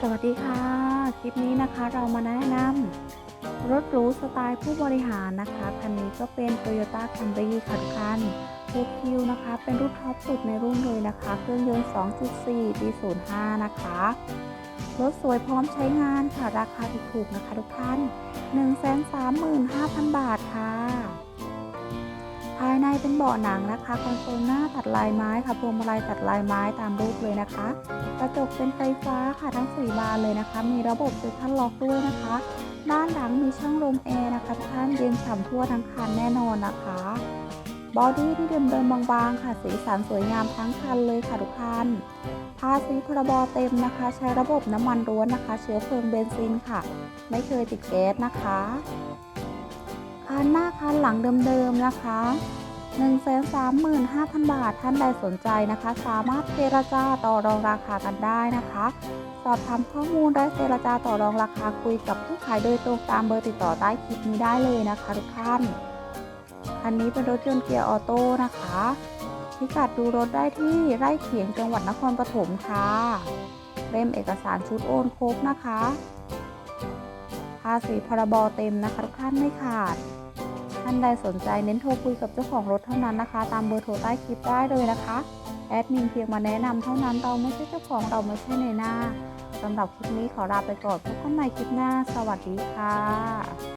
สวัสดีค่ะ คลิปนี้นะคะเรามาแนะนำรถหรูสไตล์ผู้บริหารนะคะ คันนี้ก็เป็น Toyota Camry ค่ะทุกท่านทุกคิวนะคะ เป็นรุ่นท็อปสุดในรุ่นเลยนะคะ เครื่องยนต์ 2.4ปี05 นะคะ รถสวยพร้อมใช้งานค่ะ ราคาถูกๆนะคะทุกท่าน 135,000 บาทค่ะ ในเป็นเบาะหนังนะคะคอนโซลหน้าตัดลายไม้ค่ะพวงมาลัยตัดลายไม้ตามรูปเลยนะคะ กระจกเป็นไฟฟ้าค่ะทั้งสี่บานเลยนะคะ มีระบบเซ็นทรัลล็อกด้วยนะคะ ด้านหลังมีช่องลมแอร์นะคะทุกท่านเย็นฉ่ำทั่วทั้งคันแน่นอนนะคะ บอดี้ที่เดิมๆบางๆ ค่ะสีสันสวยงามทั้งคันเลยค่ะทุกท่านภาษีพรบเต็มนะคะ ใช้ระบบน้ำมันร้วนนะคะ เชื้อเพลิงเบนซินค่ะ ไม่เคยติดแก๊สนะคะคันหน้าคันหลังเดิมๆนะคะ 135,000 บาท ท่านใดสนใจนะคะ สามารถเจรจาต่อรองราคากันได้นะคะ สอบถามข้อมูลและเจรจาต่อรองราคาคุยกับผู้ขายโดยตรงตามเบอร์ติดต่อใต้คลิปนี้ได้เลยนะคะทุกท่าน คันนี้เป็นรถยนต์เกียร์ออโต้นะคะ พิกัดดูรถได้ที่ไร่เขียงจังหวัดนครปฐมค่ะเล่มเอกสารชุดโอนครบนะคะ ภาษีพรบเต็มนะคะทุกท่านไม่ขาด ท่านใดสนใจเน้นโทรคุยกับเจ้าของรถเท่านั้นนะคะ ตามเบอร์โทรใต้คลิปได้เลยนะคะ แอดมินเพียงมาแนะนำเท่านั้นเราไม่ใช่เจ้าของเราไม่ใช่ในหน้าสำหรับคลิปนี้ขอลาไปก่อนพบกันใหม่คลิปหน้า สวัสดีค่ะ